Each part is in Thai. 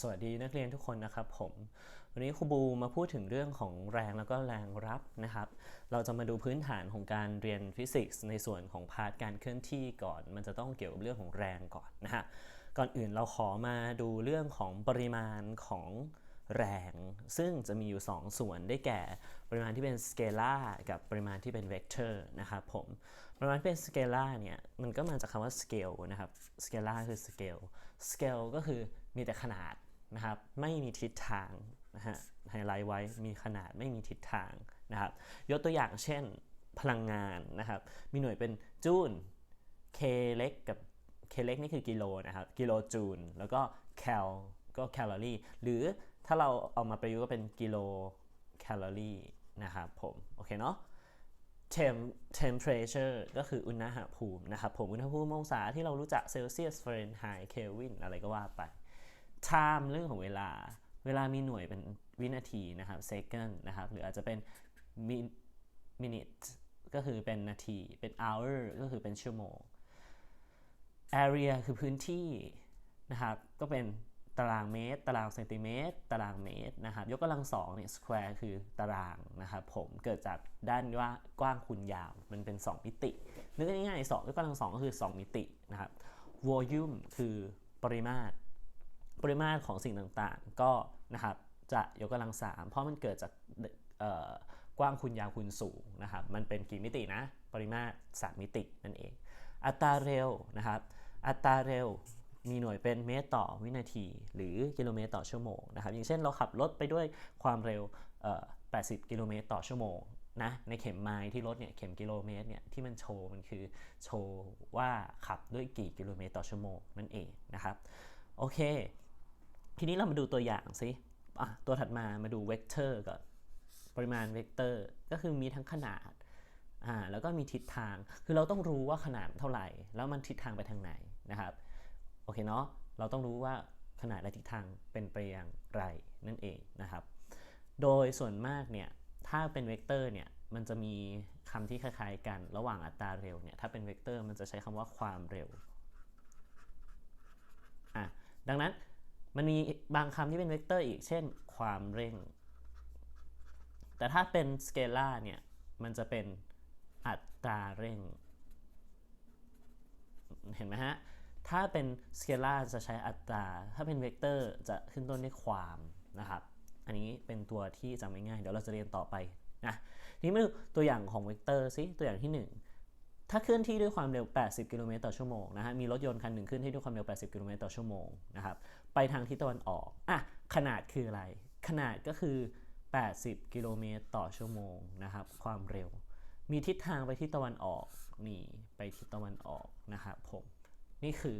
สวัสดีนักเรียนทุกคนนะครับผมวันนี้ครูบูมาพูดถึงเรื่องของแรงแล้วก็แรงรับนะครับ เราจะมาดูพื้นฐานของการเรียนฟิสิกส์ในส่วนของพาร์ทการเคลื่อนที่ก่อน มันจะต้องเกี่ยวกับเรื่องของแรงก่อนนะฮะก่อนอื่นเราขอมาดูเรื่องของปริมาณของแรง ซึ่งจะมีอยู่ 2 ส่วนได้แก่ ปริมาณที่เป็นสเกลาร์กับปริมาณที่เป็นเวกเตอร์นะครับผมปริมาณที่เป็นสเกลาร์เนี่ยมันก็มาจากคำว่า scale นะครับสเกลาร์คือ scale scale ก็คือ มีแต่ขนาดนะครับไม่มีทิศทางนะฮะไฮไลท์ไว้มีขนาดไม่มีทิศทางนะครับยกตัวอย่างเช่นพลังงานนะครับมีหน่วยเป็นจูล K เล็กกับ K เล็กนี่คือกิโลนะครับกิโลจูลแล้วก็แคลก็แคลอรี่หรือถ้าเราเอามาประยุกต์ก็เป็นกิโลแคลอรี่นะครับผมโอเคเนาะ Tem temperature ก็คืออุณหภูมินะครับผมอุณหภูมิองศาที่เรารู้จักเซลเซียสเฟรนไฮต์เคลวินอะไรก็ว่าไป time เรื่องของเวลา เวลามีหน่วยเป็นวินาทีนะครับ second นะครับ หรืออาจจะเป็น minute ก็คือเป็นนาที เป็น hour ก็คือเป็นชั่วโมง area คือพื้นที่นะครับ ก็เป็นตารางเมตร ตารางเซนติเมตร ตารางเมตรนะครับ ยกกำลังสองเนี่ย square คือตารางนะครับผม เกิดจากด้านว่ากว้างคูณยาว มันเป็น 2 มิติ นึกง่ายๆ2ยกกำลังสองก็คือ 2 มิตินะครับ volume คือปริมาตร ปริมาตรของสิ่งต่างๆ ก็นะครับจะยกกำลังสามเพราะมันเกิดจากกว้างคูณยาวคูณสูงนะครับมันเป็นกี่มิตินะปริมาตร3มิตินั่นเอง อัตราเร็วนะครับอัตราเร็วมีหน่วยเป็นเมตรต่อวินาที หรือกิโลเมตรต่อชั่วโมงนะครับอย่างเช่นเราขับรถไปด้วยความเร็ว 80 กิโลเมตรต่อชั่วโมงนะในเข็มไมล์ที่รถเนี่ยเข็มกิโลเมตรเนี่ยที่มันโชว์มันคือโชว์ว่าขับด้วยกี่กิโลเมตรต่อชั่วโมงนั่นเองนะครับโอเค ทีนี้เรามาดูตัวอย่างสิตัวถัดมามาดูเวกเตอร์ก่อน ปริมาณเวกเตอร์ก็คือมีทั้งขนาดอ่าแล้วก็มีทิศทาง คือเราต้องรู้ว่าขนาดเท่าไหร่ แล้วมันทิศทางไปทางไหนนะครับ โอเคเนาะ เราต้องรู้ว่าขนาดและทิศทางเป็นไปอย่างไรนั่นเองนะครับ โดยส่วนมากเนี่ย ถ้าเป็นเวกเตอร์เนี่ย มันจะมีคำที่คล้ายๆกัน ระหว่างอัตราเร็วเนี่ย ถ้าเป็นเวกเตอร์มันจะใช้คำว่าความเร็ว อะ ดังนั้น มันมีบางคำที่เป็นเวกเตอร์อีกเช่น ความเร่ง แต่ถ้าเป็นสเกลาร์เนี่ย มันจะเป็นอัตราเร่ง เห็นไหมฮะ ถ้าเป็นสเกลาร์จะใช้อัตรา ถ้าเป็นเวกเตอร์จะขึ้นต้นด้วยความนะครับ อันนี้เป็นตัวที่จำง่ายๆเดี๋ยวเราจะเรียนต่อไปนะทีนี้มาดูตัวอย่างของเวกเตอร์สิตัวอย่างที่ 1ถ้าเคลื่อนที่ด้วยความเร็ว 80 กิโลเมตรต่อชั่วโมงนะฮะ มีรถยนต์คันหนึ่งเคลื่อนที่ด้วยความเร็ว 80 กิโลเมตรต่อชั่วโมงนะครับ ไปทางทิศตะวันออกอะขนาดคืออะไร ขนาดก็คือ 80 กิโลเมตรต่อชั่วโมงนะครับ ความเร็ว มีทิศทางไปทิศตะวันออกนี่ไปทิศตะวันออกนะครับผมนี่คือ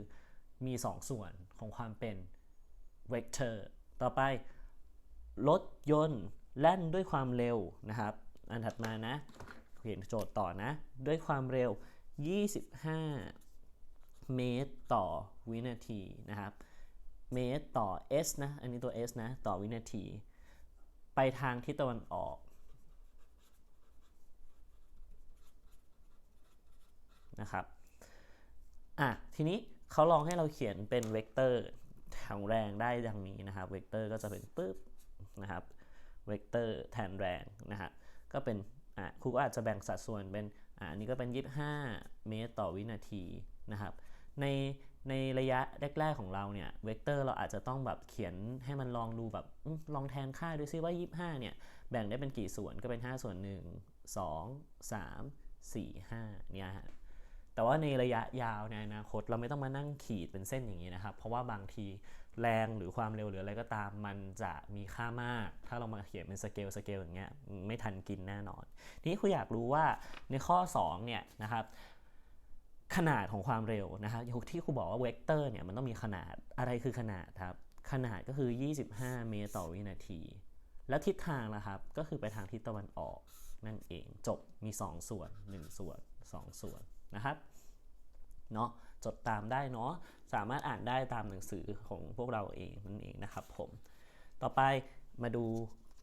มี 2ส่วนของความเป็นเวกเตอร์ต่อไป รถยนต์แล่นด้วยความเร็วนะครับ อันถัดมานะเขียนโจทย์ต่อนะ ด้วยความเร็ว 25 เมตรต่อวินาทีนะครับ เมตรต่อ s นะ อันนี้ตัว s นะ ต่อวินาที ไปทางทิศตะวันออก นะครับ อะ ทีนี้เขาลองให้เราเขียนเป็นเวกเตอร์ของแรงได้ดังนี้นะครับ เวกเตอร์ก็จะเป็นปึ๊บนะครับ เวกเตอร์แทนแรงนะฮะ ก็เป็น อะ ครูก็อาจจะแบ่งสัดส่วนเป็น อะ อันนี้ก็เป็น 25 เมตรต่อวินาทีนะครับ ใน ในระยะแรก ๆ ของเราเนี่ยเวกเตอร์เราอาจจะต้องแบบเขียนให้มันลองดูแบบลองแทนค่าดูซิว่า 25 เนี่ยแบ่งได้เป็นกี่ส่วนก็เป็น 5 ส่วน 1 2 3 4 5เนี่ยฮะแต่ว่าในระยะยาวในอนาคตเราไม่ต้องมานั่งขีดเป็นเส้นอย่างนี้นะครับ เพราะว่าบางทีแรงหรือความเร็วหรืออะไรก็ตามมันจะมีค่ามาก ถ้าเรามาเขียนเป็นสเกลสเกลอย่างเงี้ยไม่ทันกินแน่นอน ทีนี้คุณอยากรู้ว่าในข้อ 2 เนี่ยนะครับ ขนาดของความเร็วนะครับที่ครูบอกว่าเวกเตอร์เนี่ยมันต้องมีขนาดอะไรคือขนาดครับ ขนาดก็คือ 25 เมตรต่อวินาที แล้วทิศทางนะครับก็คือไปทางทิศตะวันออกนั่นเองจบมี 2 ส่วน 1 ส่วน 2 ส่วนนะครับเนาะจดตามได้เนาะสามารถอ่านได้ตามหนังสือของพวกเราเองนั่นเองนะครับผม ต่อไปมาดู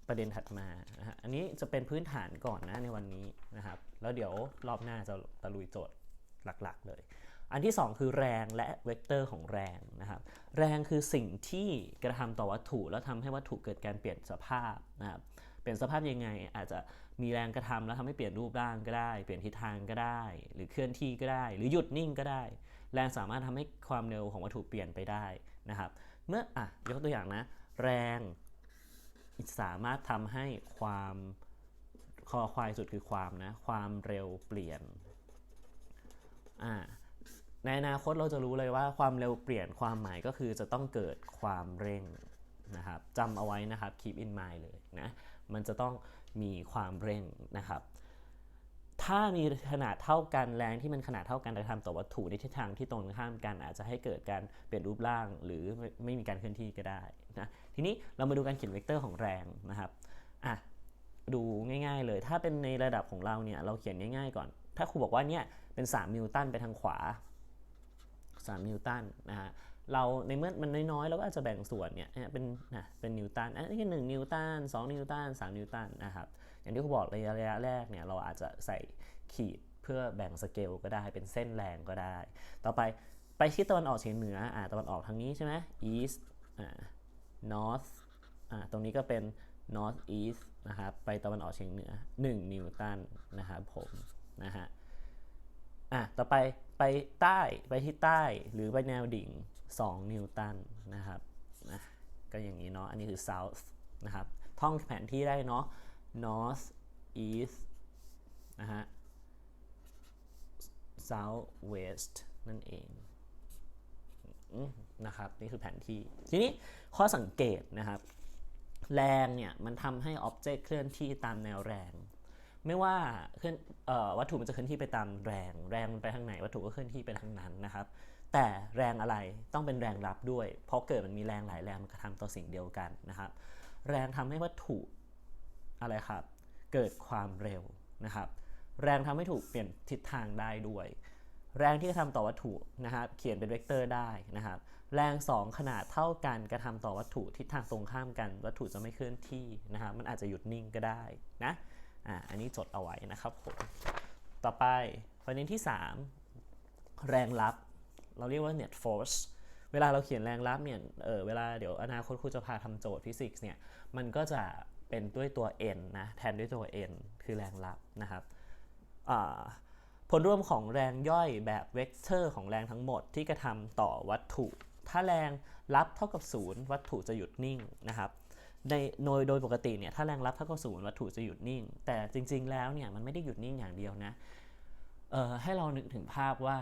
ประเด็นถัดมานะฮะอันนี้จะเป็นพื้นฐานก่อนนะในวันนี้นะครับ แล้วเดี๋ยวรอบหน้าจะตะลุยโจทย์ หลักๆเลย อันที่ 2 คือแรงและเวกเตอร์ของแรงนะครับแรงคือสิ่งที่กระทำต่อวัตถุ แล้วทำให้วัตถุเกิดการเปลี่ยนสภาพนะครับเปลี่ยนสภาพยังไงอาจจะมีแรงกระทำแล้วทำให้เปลี่ยนรูปร่างก็ได้ เปลี่ยนทิศทางก็ได้ หรือเคลื่อนที่ก็ได้ หรือหยุดนิ่งก็ได้ แรงสามารถทำให้ความเร็วของวัตถุเปลี่ยนไปได้นะครับเมื่ออะยกตัวอย่างนะแรงสามารถทำให้ความคอควายสุดคือความนะความเร็วเปลี่ยน อ่าในอนาคตเราจะรู้เลยว่าความเร็วเปลี่ยนความหมายก็คือจะต้องเกิดความเร่งนะครับจำเอาไว้นะครับ keep in mind เลยนะ มันจะต้องมีความเร่งนะครับ ถ้ามีขนาดเท่ากันแรงที่มันขนาดเท่ากันแต่ทำต่อวัตถุในทิศทางที่ตรงข้ามกัน อาจจะให้เกิดการเปลี่ยนรูปร่างหรือไม่ม่มีการเคลื่อนที่ก็ได้นะ ทีนี้เรามาดูการเขียนเวกเตอร์ของแรงนะครับอะดูง่าย ๆ เลย ถ้าเป็นในระดับของเราเนี่ยเราเขียนง่าย ๆ ก่อน ถ้าครูบอกว่าเนี่ยเป็น 3 นิวตันไปทางขวา 3 นิวตันนะฮะเราในเมื่อมันน้อยๆเราก็อาจจะแบ่งส่วนเนี่ยเป็นนะเป็นนิวตันอันนี้หนึ่งนิวตัน2นิวตัน3นิวตันนะครับอย่างที่ครูบอกระยะระยะแรกเนี่ยเราอาจจะใส่ขีดเพื่อแบ่งสเกลก็ได้เป็นเส้นแรงก็ได้ ต่อไปไปที่ตะวันออกเฉียงเหนืออ่าตะวันออกทางนี้ใช่ไหม east อ่า north อ่าตรงนี้ก็เป็น north east นะครับไปตะวันออกเฉียงเหนือ 1 นิวตันนะครับผม นะฮะอะต่อไปไปใต้ไปที่ใต้หรือไปแนวดิ่ง 2 นิวตันนะครับนะก็อย่างนี้เนาะอันนี้คือ south นะครับท่องแผนที่ได้เนาะ north east นะฮะ south west นั่นเองนะครับนี่คือแผนที่ทีนี้ข้อสังเกตนะครับ แรงเนี่ย มันทำให้อ็อบเจกต์เคลื่อนที่ตามแนวแรง ไม่ว่าเคลื่อนออวัตถุมันจะเคลื่อนที่ไปตามแรง แรงมันไปทางไหน วัตถุก็เคลื่อนที่ไปทางนั้นนะครับ แต่แรงอะไรต้องเป็นแรงรับด้วย เพราะเกิดมันมีแรงหลายแรงมันกระทำต่อสิ่งเดียวกันนะครับ แรงทำให้วัตถุอะไรครับ เกิดความเร็วนะครับ แรงทำให้ถูกเปลี่ยนทิศทางได้ด้วย แรงที่กระทำต่อวัตถุนะครับ เขียนเป็นเวกเตอร์ได้นะครับ แรง 2 ขนาดเท่ากันกระทำต่อวัตถุทิศทางตรงข้ามกัน วัตถุจะไม่เคลื่อนที่นะครับ มันอาจจะหยุดนิ่งก็ได้นะ อ่าอันนี้จดเอาไว้นะครับผมต่อไปประเด็นที่ 3 แรงรับ เราเรียกว่า net force เวลาเราเขียนแรงรับเนี่ยเออเวลาเดี๋ยวอนาคตครูจะพาทำโจทย์ฟิสิกส์เนี่ยมันก็จะเป็นด้วยตัว n นะแทนด้วยตัว n คือแรงรับนะครับผลรวมของแรงย่อยแบบเวกเตอร์ของแรงทั้งหมดที่กระทำต่อวัตถุ ถ้าแรงรับเท่ากับ 0 วัตถุจะหยุดนิ่งนะครับ ในโดยโดยปกติเนี่ยถ้าแรงรับเท่ากับ0วัตถุจะหยุดนิ่ง แต่จริง ๆ แล้วเนี่ยมันไม่ได้หยุดนิ่งอย่างเดียวนะเออให้เรานึกถึงภาพว่า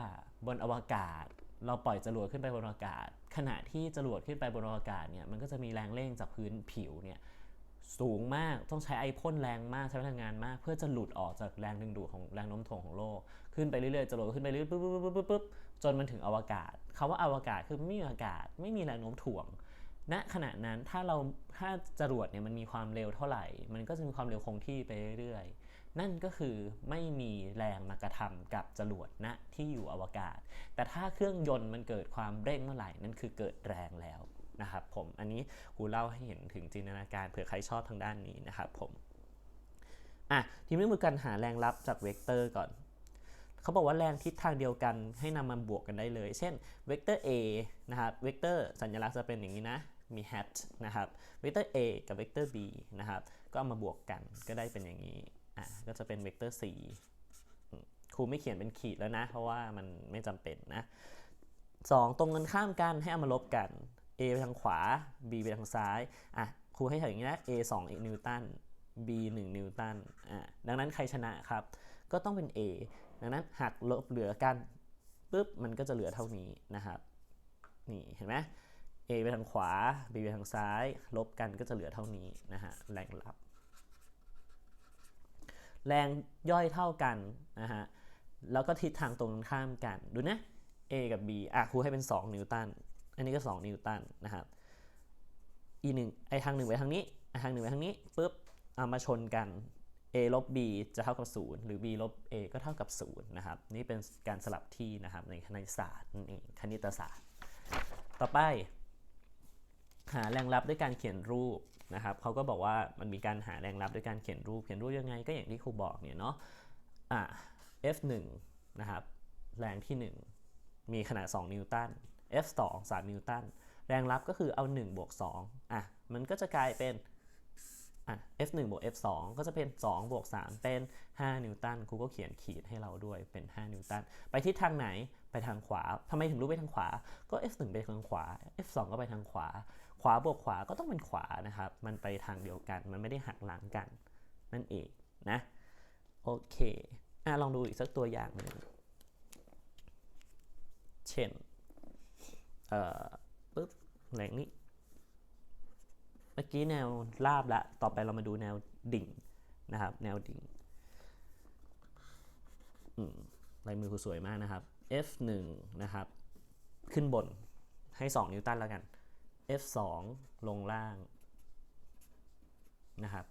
บนอวกาศ เราปล่อยจรวดขึ้นไปบนอากาศ ขณะที่จรวดขึ้นไปบนอากาศเนี่ยมันก็จะมีแรงเร่งจากพื้นผิวเนี่ยสูงมากต้องใช้ไอพ่นแรงมากใช้พลังงานมาก เพื่อจะหลุดออกจากแรงดึงดูดของแรงโน้มถ่วงของโลก ขึ้นไปเรื่อยๆจรวดขึ้นไปเรื่อยๆปุ๊บปุ๊บปุ๊บปุ๊บจนมันถึงอวกาศคำว่าอวกาศคือไม่มีอากาศไม่มีแรงโน้มถ่วง ณขณะนั้นถ้าเราถ้าจรวดเนี่ยมันมีความเร็วเท่าไหร่ มันก็จะมีความเร็วคงที่ไปเรื่อยๆ นั่นก็คือไม่มีแรงมากระทำกับจรวดณที่อยู่อวกาศ แต่ถ้าเครื่องยนต์มันเกิดความเร่งเมื่อไหร่นั่นคือเกิดแรงแล้วนะครับผมอันนี้กูเล่าให้เห็นถึงจินตนาการเผื่อใครชอบทางด้านนี้นะครับผมอะทีนี้มือกันหาแรงรับจากเวกเตอร์ก่อน เขาบอกว่าแรงทิศทางเดียวกันให้นำมาบวกกันได้เลย เช่นเวกเตอร์ a นะครับเวกเตอร์สัญลักษณ์จะเป็นอย่างนี้นะมี hat นะครับเวกเตอร์ a กับเวกเตอร์ b นะครับก็เอามาบวกกันก็ได้เป็นอย่างนี้อะก็จะเป็นเวกเตอร์ c ครูไม่เขียนเป็นขีดแล้วนะ เพราะว่ามันไม่จำเป็นนะสองตรงกันข้ามกันให้เอามาลบกัน a ไปทางขวา b ไปทางซ้ายอะครูให้อย่างนี้นะ a 2นิวตัน b 1นิวตันอะดังนั้นใครชนะครับ ก็ต้องเป็น a ดังนั้นหักลบเหลือกันปุ๊บมันก็จะเหลือเท่านี้นะครับนี่เห็นไหม a ไปทางขวา b ไปทางซ้าย ลบกันก็จะเหลือเท่านี้นะฮะแรงรับ แรงย่อยเท่ากันนะฮะแล้วก็ทิศทางตรงข้ามกันดูนะ a กับ b อะครูให้เป็น 2 นิวตันอันนี้ก็ 2 นิวตันนะครับ e 1ไอทางหนึ่งไปทางนี้ไอทางหนึ่งไปทางนี้ปุ๊บเอามาชนกัน a ลบ b จะเท่ากับ 0 หรือ b ลบ a ก็เท่ากับ 0 นะครับ นี่เป็นการสลับที่นะครับในคณิตศาสตร์นั่นเองคณิตศาสตร์ ต่อไป หาแรงรับด้วยการเขียนรูปนะครับเขาก็บอกว่ามันมีการหาแรงรับด้วยการเขียนรูป เขียนรูปยังไงก็อย่างที่ครูบอกเนี่ยเนาะอะ F1 นะครับ แรงที่ 1 มีขนาด 2 นิวตัน F 2 3 นิวตัน แรงรับก็คือเอา 1 บวก 2 อะ มันก็จะกลายเป็น อะ F 1 บวก F 2 ก็จะเป็น 2 บวก 3 เป็น 5 นิวตันครูก็เขียนขีดให้เราด้วยเป็น 5 นิวตัน ไปทิศทางไหนไปทางขวาทำไมถึงรู้ไปทางขวา ก็ F 1 ไปทางขวา F 2 ก็ไปทางขวา ขวาบวกขวาก็ต้องเป็นขวานะครับ มันไปทางเดียวกัน มันไม่ได้หักหลังกัน นั่นเองนะ โอเคอะลองดูอีกสักตัวอย่างหนึ่ง เช่น เอ่อปึ๊บแหล่งนี้ มื่อกี้แนวราบละต่อไปเรามาดูแนวดิ่งนะครับ แนวดิ่งลายมือคุณสวยมากนะครับ F1 นะครับ ขึ้นบนให้ 2 นิวตันแล้วกัน F2 ลงล่างนะครับ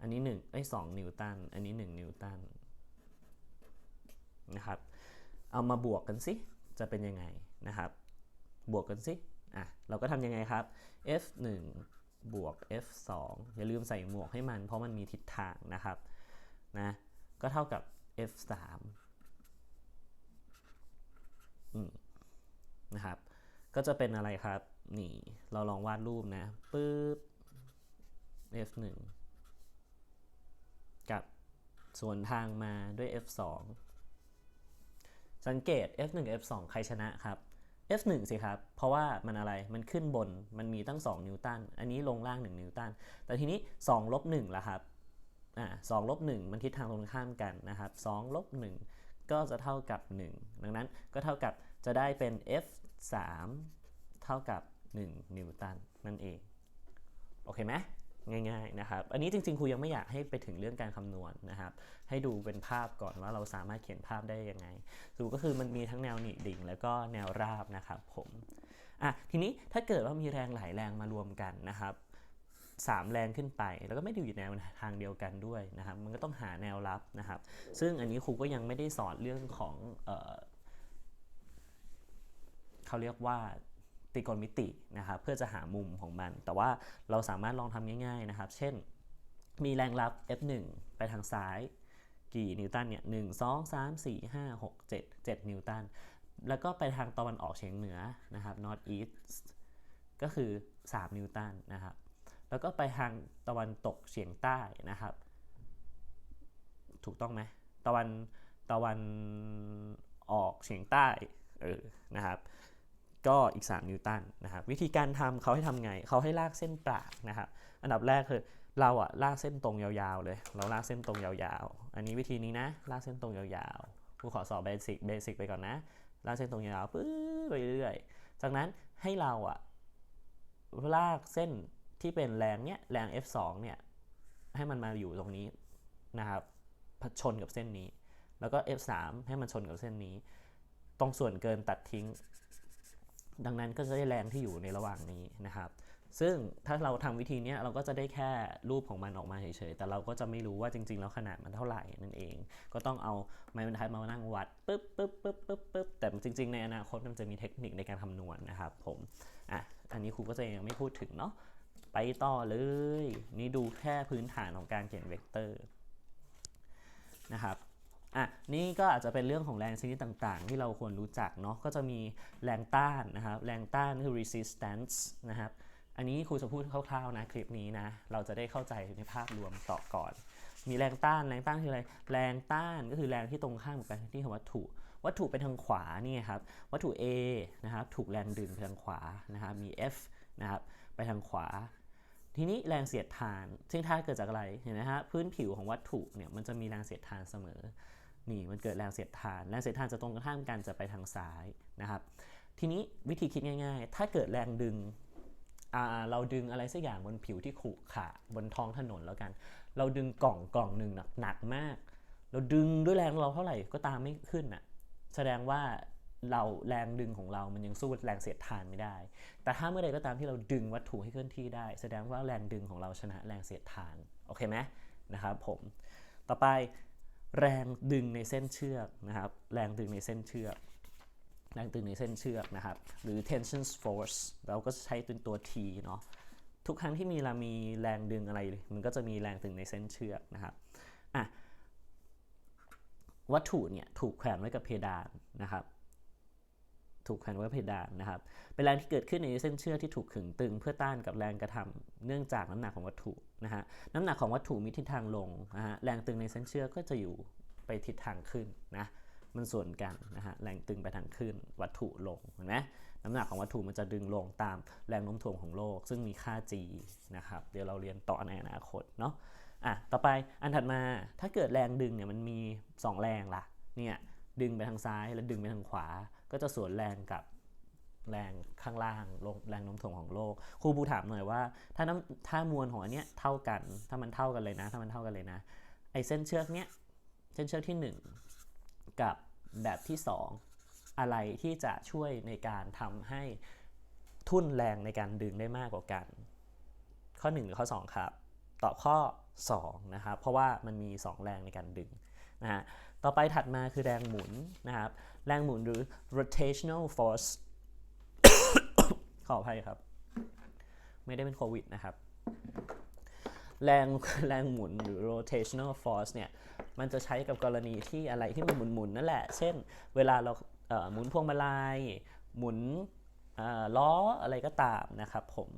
อันนี้1ไอ้2นิวตัน อันนี้ 1 นิวตันนะครับ เอามาบวกกันสิ จะเป็นยังไงนะครับ บวกกันสิ อะ เราก็ทำยังไงครับ F1 บวก F2 อย่าลืมใส่หมวกให้มัน เพราะมันมีทิศทางนะครับนะก็เท่ากับ F3 อืมนะครับ ก็จะเป็นอะไรครับ นี่ เราลองวาดรูปนะปึ๊บ F1 กับส่วนทางมาด้วย F2 สังเกต F1 กับ F2 ใครชนะครับ F1 สิครับ เพราะว่ามันอะไร มันขึ้นบน มันมีตั้ง 2 นิวตัน อันนี้ลงล่าง 1 นิวตัน แต่ทีนี้2ลบ1ล่ะครับ อ่า2ลบ1มันทิศทางตรงข้ามกันนะครับ2ลบ1ก็จะเท่ากับ 1 ดังนั้นก็เท่ากับจะได้เป็น F3 เท่ากับ 1 นิวตันนั่นเอง โอเคไหม ง่ายๆนะครับอันนี้จริงๆครูยังไม่อยากให้ไปถึงเรื่องการคำนวณนะครับให้ดูเป็นภาพก่อนว่าเราสามารถเขียนภาพได้ยังไงสรุปก็คือมันมีทั้งแนวหนีดิ่ง แล้วก็แนวราบนะครับผมอะทีนี้ถ้าเกิดว่ามีแรงหลายแรงมารวมกันนะครับสามแรงขึ้นไป แล้วก็ไม่ได้อยู่แนวทางเดียวกันด้วยนะครับ มันก็ต้องหาแนวรับนะครับ ซึ่งอันนี้ครูก็ยังไม่ได้สอนเรื่องของเออเขาเรียกว่า ตรีโกณมิตินะครับเพื่อจะหามุมของมัน แต่ว่าเราสามารถลองทำง่าย ๆนะครับ เช่น มีแรงรับ F1 ไปทางซ้าย กี่นิวตันเนี่ยหนึ่งสองสามสี่ห้าหกเจ็ดเจ็ดนิวตัน แล้วก็ไปทางตะวันออกเฉียงเหนือนะครับ north east ก็คือ 3 นิวตันนะครับ แล้วก็ไปทางตะวันตกเฉียงใต้นะครับ ถูกต้องไหมตะวันตะวันออกเฉียงใต้เออนะครับ ก็อีก 3 นิวตันนะครับวิธีการทำเขาให้ทำไงเขาให้ลากเส้นปรากนะครับอันดับแรกคือเราอะลากเส้นตรงยาวๆเลย เราลากเส้นตรงยาวๆ อันนี้วิธีนี้นะลากเส้นตรงยาวๆครูขอสอบเบสิกเบสิกไปก่อนนะลากเส้นตรงยาวๆปื้อไปเรื่อยๆ จากนั้นให้เราอะลากเส้นที่เป็นแรงเนี้ยแรง F2 เนี่ยให้มันมาอยู่ตรงนี้นะครับชนกับเส้นนี้ แล้วก็ F3 ให้มันชนกับเส้นนี้ ตรงส่วนเกินตัดทิ้ง ดังนั้นก็จะได้แรงที่อยู่ในระหว่างนี้นะครับ ซึ่งถ้าเราทำวิธีนี้เราก็จะได้แค่รูปของมันออกมาเฉยๆ แต่เราก็จะไม่รู้ว่าจริง ๆ แล้วขนาดมันเท่าไหร่นั่นเอง ก็ต้องเอาไม้บรรทัดมานั่งวัดปึ๊บปึ๊บปึ๊บปึ๊บปึ๊บแต่จริง ๆ ในอนาคตมันจะมีเทคนิคในการคำนวณนะครับผม อะ อันนี้ครูก็จะยังไม่พูดถึงเนาะ ไปต่อเลย นี่ดูแค่พื้นฐานของการเขียนเวกเตอร์นะครับ อะนี่ก็อาจจะเป็นเรื่องของแรงชนิดต่างๆ ที่เราควรรู้จักเนาะก็จะมีแรงต้านนะครับแรงต้านคือ resistance นะครับอันนี้ครูจะพูดคร่าวๆนะคลิปนี้นะเราจะได้เข้าใจในภาพรวมต่อก่อน มีแรงต้านแรงต้านคืออะไร แรงต้านก็คือแรงที่ตรงข้ามกับการที่ของวัตถุ วัตถุไปทางขวานี่ครับวัตถุ A นะครับถูกแรงดึงไปทางขวานะครับมี F นะครับไปทางขวาทีนี้แรงเสียดทาน ซึ่งถ้าเกิดจากอะไรเห็นไหมฮะพื้นผิวของวัตถุเนี่ยมันจะมีแรงเสียดทานเสมอ นี่มันเกิดแรงเสียดทาน แรงเสียดทานจะตรงข้ามกันจะไปทางซ้ายนะครับ ทีนี้วิธีคิดง่าย ๆ ถ้าเกิดแรงดึงเราดึงอะไรสักอย่างบนผิวที่ขรุขระบนท้องถนนแล้วกัน เราดึงกล่องกล่องหนึ่งหนักหนักมาก เราดึงด้วยแรงเราเท่าไหร่ก็ตามไม่ขึ้นอะแสดงว่าเราแรงดึงของเรามันยังสู้แรงเสียดทานไม่ได้ แต่ถ้าเมื่อใดก็ตามที่เราดึงวัตถุให้เคลื่อนที่ได้ แสดงว่าแรงดึงของเราชนะแรงเสียดทาน โอเคไหมนะครับผม ต่อไป แรงดึงในเส้นเชือกนะครับ แรงดึงในเส้นเชือก แรงดึงในเส้นเชือกนะครับ หรือ tension force เราก็ใช้เป็นตัว T เนาะ ทุกครั้งที่มีเรามีแรงดึงอะไร มันก็จะมีแรงดึงในเส้นเชือกนะครับ อะ วัตถุเนี่ยถูกแขวนไว้กับเพดานนะครับ ถูกแขวนไว้เพดานนะครับ เป็นแรงที่เกิดขึ้นในเส้นเชือกที่ถูกขึงตึง เพื่อต้านกับแรงกระทำเนื่องจากน้ำหนักของวัตถุนะฮะ น้ำหนักของวัตถุมีทิศทางลงนะฮะ แรงตึงในเส้นเชือกก็จะอยู่ไปทิศทางขึ้นนะ มันส่วนกันนะฮะ แรงตึงไปทางขึ้น วัตถุลง เห็นไหมน้ำหนักของวัตถุมันจะดึงลงตามแรงโน้มถ่วงของโลก ซึ่งมีค่า g นะครับ เดี๋ยวเราเรียนต่อในอนาคตเนาะ อะ ต่อไปอันถัดมา ถ้าเกิดแรงดึงเนี่ยมันมี 2 แรงล่ะเนี่ย ดึงไปทางซ้ายแล้วดึงไปทางขวา ก็จะสวนแรงกับแรงข้างล่างลงแรงโน้มถ่วงของโลก ครูบูถามหน่อยว่า ถ้าน้ำถ้ามวลของอันเนี้ยเท่ากัน ถ้ามันเท่ากันเลยนะ ถ้ามันเท่ากันเลยนะ ไอเส้นเชือกเนี้ย เส้นเชือกที่ 1 กับแบบที่ 2 อะไรที่จะช่วยในการทำให้ทุ่นแรงในการดึงได้มากกว่ากัน ข้อ 1 หรือข้อ 2 ครับ ตอบข้อ 2 นะครับ เพราะว่ามันมี 2 แรงในการดึงนะฮะ ต่อไปถัดมาคือแรงหมุนนะครับ แรงหมุนหรือ rotational force ขออภัยครับ ไม่ได้เป็นโควิดนะครับ แรงแรงหมุนหรือ rotational force เนี่ย มันจะใช้กับกรณีที่อะไรที่มันหมุนๆนั่นแหละ เช่น เวลาเราเหมุนพวงมาลัย หมุนล้ออะไรก็ตามนะครับผม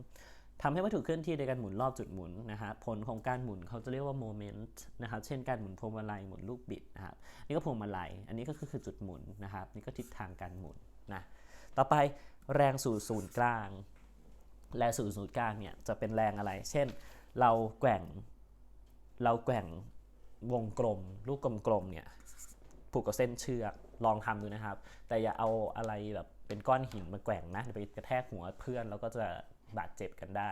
ทำให้วัตถุเคลื่อนที่ในการหมุนรอบจุดหมุนนะฮะผลของการหมุนเขาจะเรียกว่าโมเมนต์นะครับเช่นการหมุนพวงมาลัยหมุนลูกบิดนะครับนี่ก็พวงมาลัยอันนี้ก็คือจุดหมุนนะครับนี่ก็ทิศทางการหมุนนะต่อไปแรงสู่ศูนย์กลาง แรงสู่ศูนย์กลางเนี่ยจะเป็นแรงอะไร เช่น เราแกว่งเราแกว่งวงกลม ลูกกลมๆเนี่ยผูกกับเส้นเชือกลองทำดูนะครับ แต่อย่าเอาอะไรแบบเป็นก้อนหินมาแกว่งนะไปกระแทกหัวเพื่อนแล้วก็จะ บาดเจ็บกันได้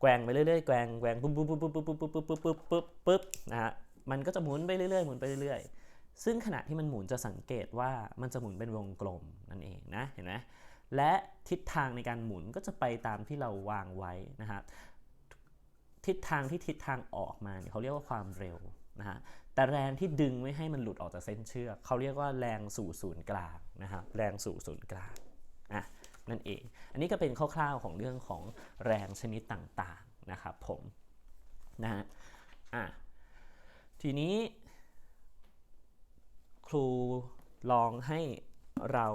แกว่งไปเรื่อยๆแกว่งแกว่งปุ๊บปุ๊บปุ๊บปุ๊บปุ๊บปุ๊บปุ๊บปุ๊บปุ๊บปุ๊บปุ๊บนะฮะมันก็จะหมุนไปเรื่อยๆหมุนไปเรื่อยๆ ซึ่งขณะที่มันหมุนจะสังเกตว่ามันจะหมุนเป็นวงกลมนั่นเองนะเห็นไหมและทิศทางในการหมุนก็จะไปตามที่เราวางไว้นะครับทิศทางที่ทิศทางออกมาเนี่ยเขาเรียกว่าความเร็วนะฮะแต่แรงที่ดึงไม่ให้มันหลุดออกจากเส้นเชือกเขาเรียกว่าแรงสู่ศูนย์กลางนะครับแรงสู่ศูนย์กลางอะ นั่นเอง อันนี้ก็เป็นคร่าวๆของเรื่องของแรงชนิดต่างๆนะครับผมนะฮะอะทีนี้ ครูลองให้เรา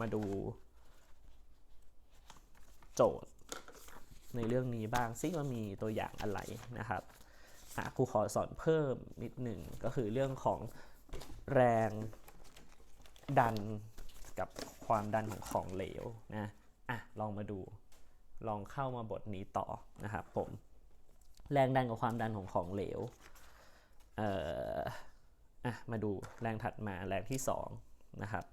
มาดูโจทย์ในเรื่องนี้บ้างซิว่ามีตัวอย่างอะไรนะครับครูขอสอนเพิ่มนิดหนึ่งก็คือเรื่องของแรงดันกับ ความดันของของเหลวนะอะลองมาดูลองเข้ามาบทนี้ต่อนะครับผมแรงดันกับความดันของของเหลวเอ่ออะมาดูแรงถัดมาแรงที่สองนะครับ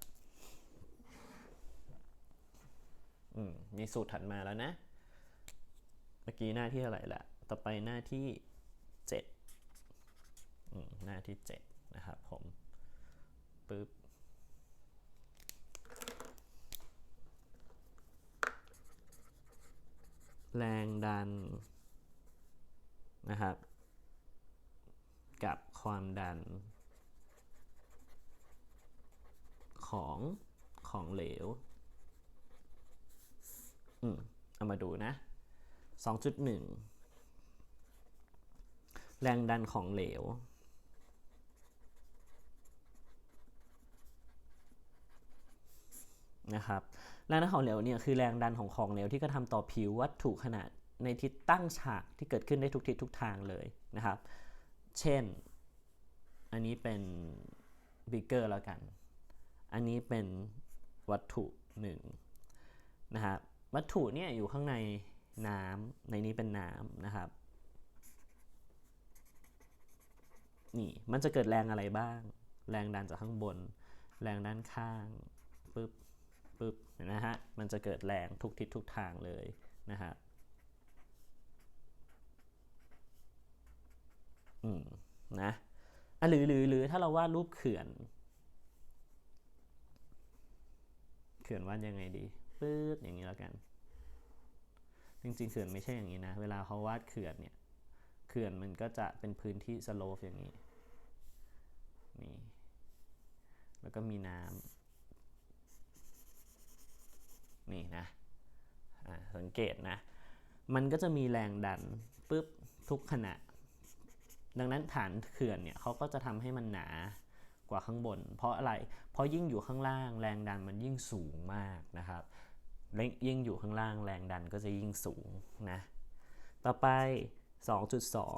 อืมมีสูตรถัดมาแล้วนะ เมื่อกี้หน้าที่เท่าไหร่ละต่อไปหน้าที่เจ็ดอืมหน้าที่เจ็ดนะครับผมปึ๊บ แรงดันนะครับ กับความดัน ของของเหลวอืมเอามาดูนะ 2.1 แรงดันของเหลวนะครับ แรงดันของเหลวเนี่ยคือแรงดันของของเหลวที่กระทำต่อผิววัตถุขนาดในทิศตั้งฉากที่เกิดขึ้นได้ทุกทิศทุกทางเลยนะครับ เช่น อันนี้เป็นบิกเกอร์แล้วกัน อันนี้เป็นวัตถุหนึ่งนะครับวัตถุเนี่ยอยู่ข้างในน้ำในนี้เป็นน้ำนะครับนี่มันจะเกิดแรงอะไรบ้าง แรงดันจากข้างบน แรงด้านข้างปึ๊บ นะฮะ มันจะเกิดแรงทุกทิศทุกทางเลยนะฮะอืมนะอะหรือหรือหรือถ้าเราวาดรูปเขื่อน เขื่อนวาดยังไงดีปื๊ดอย่างนี้แล้วกัน จริงๆเขื่อนไม่ใช่อย่างนี้นะ เวลาเขาวาดเขื่อนเนี่ยเขื่อนมันก็จะเป็นพื้นที่สโลฟอย่างนี้นี่แล้วก็มีน้ำ นี่นะสังเกตนะ มันก็จะมีแรงดันปุ๊บทุกขณะ ดังนั้นฐานเขื่อนเนี่ยเขาก็จะทำให้มันหนากว่าข้างบน เพราะอะไร เพราะยิ่งอยู่ข้างล่าง แรงดันมันยิ่งสูงมากนะครับ ยิ่งอยู่ข้างล่างแรงดันก็จะยิ่งสูงนะ ต่อไป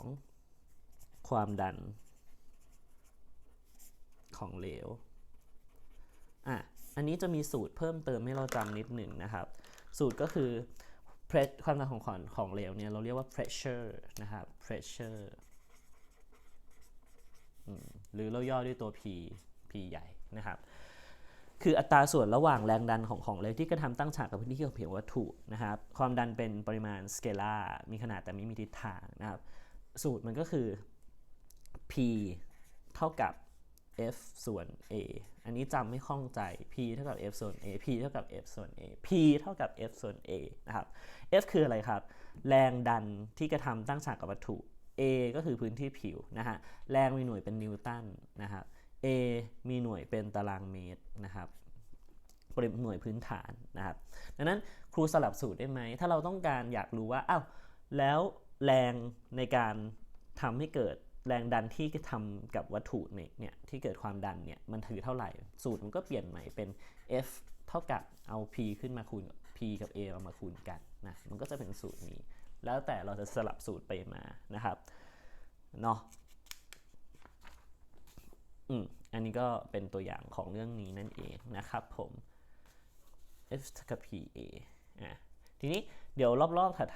2.2 ความดันของเหลว อะ อันนี้จะมีสูตรเพิ่มเติมให้เราจำนิดหนึ่งนะครับ สูตรก็คือ press ความดันของของของเหลวเนี่ยเราเรียกว่า pressure นะครับ pressure หรือเราย่อด้วยตัว p p ใหญ่นะครับคืออัตราส่วนระหว่างแรงดันของของเหลวที่กระทำตั้งฉากกับพื้นที่ของผิววัตถุนะครับ ความดันเป็นปริมาณสเกลาร์มีขนาดแต่ไม่มีทิศทางนะครับ สูตรมันก็คือ p เท่ากับ f ส่วน a อันนี้จำไม่คล่องใจ p เท่ากับ f ส่วน a p เท่ากับ f ส่วน a p เท่ากับ f ส่วน a นะครับ f คืออะไรครับ แรงดันที่กระทำตั้งฉากกับวัตถุ a ก็คือพื้นที่ผิวนะฮะ แรงมีหน่วยเป็นนิวตันนะครับ a มีหน่วยเป็นตารางเมตรนะครับปริมาณหน่วยพื้นฐานนะครับ ดังนั้นครูสลับสูตรได้ไหม ถ้าเราต้องการอยากรู้ว่า อ้าว แล้วแรงในการทำให้เกิด แรงดันที่ทำกับวัตถุเนี่ยที่เกิดความดันเนี่ยมันถือเท่าไหร่ สูตรมันก็เปลี่ยนใหม่เป็น F เท่ากับเอา P ขึ้นมาคูณ P กับ A เอามาคูณกันนะมันก็จะเป็นสูตรนี้ แล้วแต่เราจะสลับสูตรไปมานะครับเนาะอืมอันนี้ก็เป็นตัวอย่างของเรื่องนี้นั่นเองนะครับผม F กับ PA อะทีนี้เดี๋ยวรอบๆถัด